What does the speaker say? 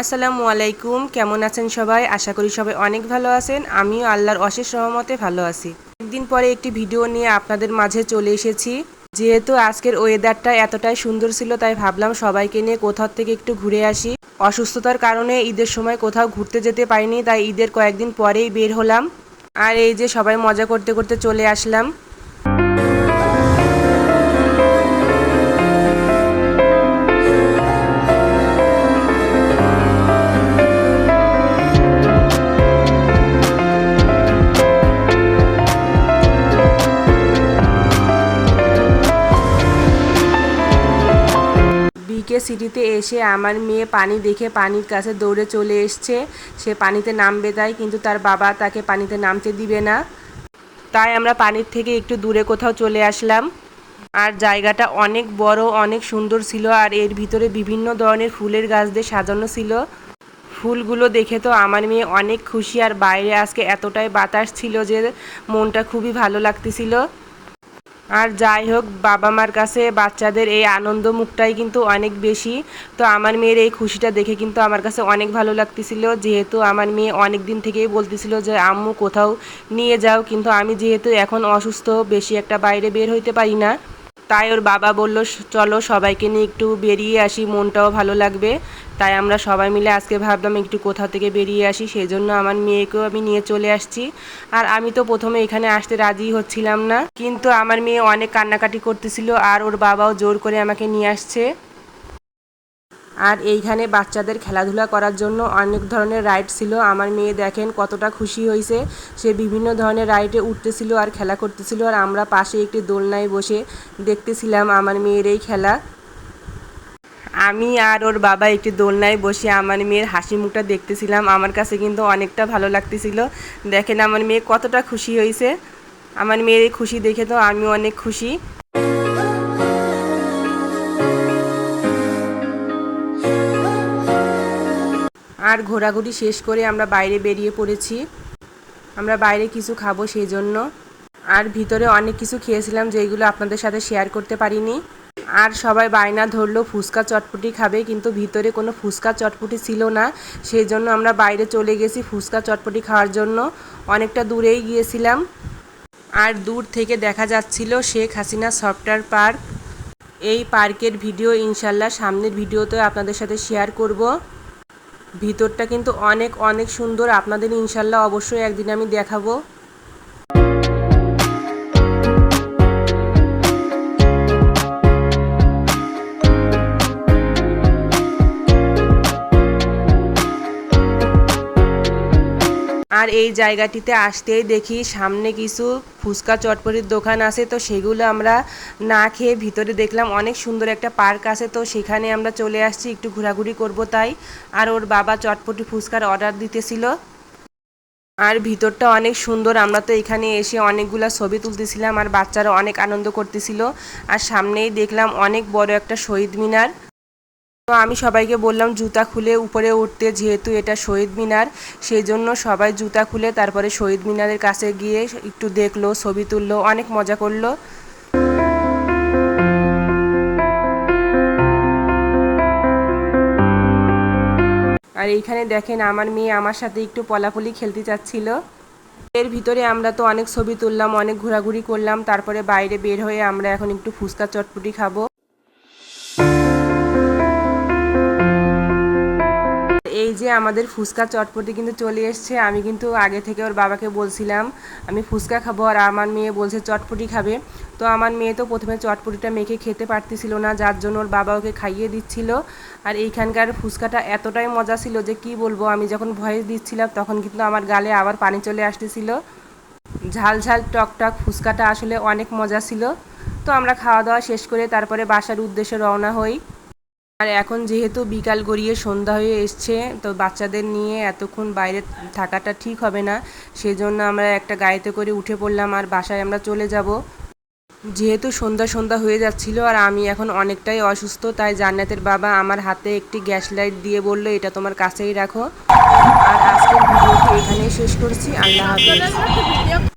আসসালামু আলাইকুম, কেমন আছেন সবাই? আশা করি সবাই অনেক ভালো আছেন। আমিও আল্লাহর অশেষ সহমতে ভালো আছি। একদিন পরে একটি ভিডিও নিয়ে আপনাদের মাঝে চলে এসেছি। যেহেতু আজকের ওয়েদারটা এতটাই সুন্দর ছিল, তাই ভাবলাম সবাইকে নিয়ে কোথাও থেকে একটু ঘুরে আসি। অসুস্থতার কারণে ঈদের সময় কোথাও ঘুরতে যেতে পারিনি, তাই ঈদের কয়েকদিন পরেই বের হলাম। আর এই যে সবাই মজা করতে করতে চলে আসলাম। বিকে সিটিতে এসে আমার মেয়ে পানি দেখে পানির কাছে দৌড়ে চলে এসছে। সে পানিতে নামবে তাই, কিন্তু তার বাবা তাকে পানিতে নামতে দিবে না। তাই আমরা পানির থেকে একটু দূরে কোথাও চলে আসলাম। আর জায়গাটা অনেক বড়, অনেক সুন্দর ছিল আর এর ভিতরে বিভিন্ন ধরনের ফুলের গাছ দিয়ে সাজানো ছিল। ফুলগুলো দেখে তো আমার মেয়ে অনেক খুশি আর বাইরে আজকে এতটাই বাতাস ছিল যে মনটা খুবই ভালো লাগতেছিল। আর যাই হোক, বাবা মার কাছে বাচ্চাদের এই আনন্দ মুখটাই কিন্তু অনেক বেশি। তো আমার মেয়ের এই খুশিটা দেখে কিন্তু আমার কাছে অনেক ভালো লাগতেছিল। যেহেতু আমার মেয়ে অনেক দিন থেকেই বলতেছিল যে, আম্মু, কোথাও নিয়ে যাও। কিন্তু আমি যেহেতু এখন অসুস্থ, বেশি একটা বাইরে বের হইতে পারি না। তাই ওর বাবা বলল, চলো সবাইকে নিয়ে একটু বেরিয়ে আসি, মনটাও ভালো লাগবে। তাই আমরা সবাই মিলে আজকে ভাবলাম একটু কোথা থেকে বেরিয়ে আসি সেই জন্য আমার মেয়েকেও আমি নিয়ে চলে আসছি। আর আমি তো প্রথমে এখানে আসতে রাজি হচ্ছিলাম না, কিন্তু আমার মেয়ে অনেক কান্নাকাটি করতেছিল আর ওর বাবাও জোর করে আমাকে নিয়ে আসছে। আর এইখানে বাচ্চাদের খেলাধুলা করার জন্য অনেক ধরনের রাইড ছিল। আমার মেয়ে দেখেন কতটা খুশি হয়েছে সে বিভিন্ন ধরনের রাইডে উঠতেছিল আর খেলা করতেছিল আর আমরা পাশে একটি দোলনায় বসে দেখতেছিলাম আমার মেয়ের এই খেলা। আমি আর ওর বাবা একটি দোলনায় বসে আমার মেয়ের হাসি মুখটা দেখতেছিলাম। আমার কাছে কিন্তু অনেকটা ভালো লাগতেছিল। দেখেন আমার মেয়ে কতটা খুশি হয়েছে আমার মেয়ের খুশি দেখে তো আমিও অনেক খুশি। আর ঘোরাঘুরি শেষ করে আমরা বাইরে বেরিয়ে পড়েছি। আমরা বাইরে কিছু খাব সেই জন্য আর ভিতরে অনেক কিছু খেয়েছিলাম যেগুলো আপনাদের সাথে শেয়ার করতে পারিনি। আর সবাই বায়না ধরলো, ফুচকা চটপটি খাবে, কিন্তু ভিতরে কোনো ফুচকা চটপটি ছিল না। সেই জন্য আমরা বাইরে চলে গেছি ফুচকা চটপটি খাওয়ার জন্য। অনেকটা দূরেই গিয়েছিলাম। আর দূর থেকে দেখা যাচ্ছিল শেখ হাসিনা সফটওয়্যার পার্ক। এই পার্কের ভিডিও ইনশাল্লাহ সামনের ভিডিওতে আপনাদের সাথে শেয়ার করব। ভিতরটা কিন্তু অনেক অনেক সুন্দর। আপনাদের ইনশাল্লাহ অবশ্যই একদিন আমি দেখাবো। আর এই জায়গাটিতে আসতেই দেখি সামনে কিছু ফুচকা চটপটির দোকান আছে। তো সেগুলো আমরা না খেয়ে ভিতরে দেখলাম অনেক সুন্দর একটা পার্ক আছে। তো সেখানে আমরা চলে আসছি, একটু ঘোরাঘুরি করব তাই। আর ওর বাবা চটপটি ফুচকার অর্ডার দিতেছিল। আর ভিতরটা অনেক সুন্দর, আমরা তো এখানে এসে অনেকগুলো ছবি তুলতেছিলাম আর বাচ্চারা অনেক আনন্দ করতেছিল। আর সামনেই দেখলাম অনেক বড় একটা শহীদ মিনার। তো আমি সবাইকে বললাম, জুতা খুলে উপরে উঠতে, যেহেতু এটা শহীদ মিনার সেই জন্য সবাই জুতা খুলে তারপরে শহীদ মিনারের কাছে গিয়ে একটু দেখল, ছবি তুললো, অনেক মজা করল। আর এইখানে দেখেন আমার মেয়ে আমার সাথে একটু পলাপলি খেলতে চাচ্ছিল এর ভিতরে আমরা তো অনেক ছবি তুললাম, অনেক ঘোরাঘুরি করলাম, তারপরে বাইরে বের হয়ে আমরা এখন একটু ফুচকা চটপটি খাব। যে আমাদের ফুচকা চটপটি কিন্তু চলে এসছে। আমি কিন্তু আগে থেকে ওর বাবাকে বলছিলাম, আমি ফুচকা খাব আর আমার মেয়ে বলছে চটপটি খাবে। তো আমার মেয়ে তো প্রথমে চটপটিটা মেখে খেতে পারতেছিল না, যার জন্য ওর বাবা ওকে খাইয়ে দিচ্ছিল। আর এইখানকার ফুচকাটা এতটাই মজা ছিল যে কি বলব, আমি যখন ভয়েস দিচ্ছিলাম তখন কিন্তু আমার গালে আবার পানি চলে আসতেছিল। ঝাল ঝাল টক টক ফুচকাটা আসলে অনেক মজা ছিল। তো আমরা খাওয়া দাওয়া শেষ করে তারপরে বাসার উদ্দেশ্যে রওনা হই। আর এখন যেহেতু বিকাল গড়িয়ে সন্ধ্যা হয়ে এসছে, তো বাচ্চাদের নিয়ে এতক্ষণ বাইরে থাকাটা ঠিক হবে না। সেজন্য আমরা একটা গাড়িতে করে উঠে পড়লাম আর বাসায় আমরা চলে যাব। যেহেতু সন্ধ্যা সন্ধ্যা হয়ে যাচ্ছিল আর আমি এখন অনেকটাই অসুস্থ, তাই জান্নাতের বাবা আমার হাতে একটি গ্যাস লাইট দিয়ে বলল, এটা তোমার কাছেই রাখো। আর আজকের ভিডিওটি এখানেই শেষ করছি। আল্লাহ হাফিজ।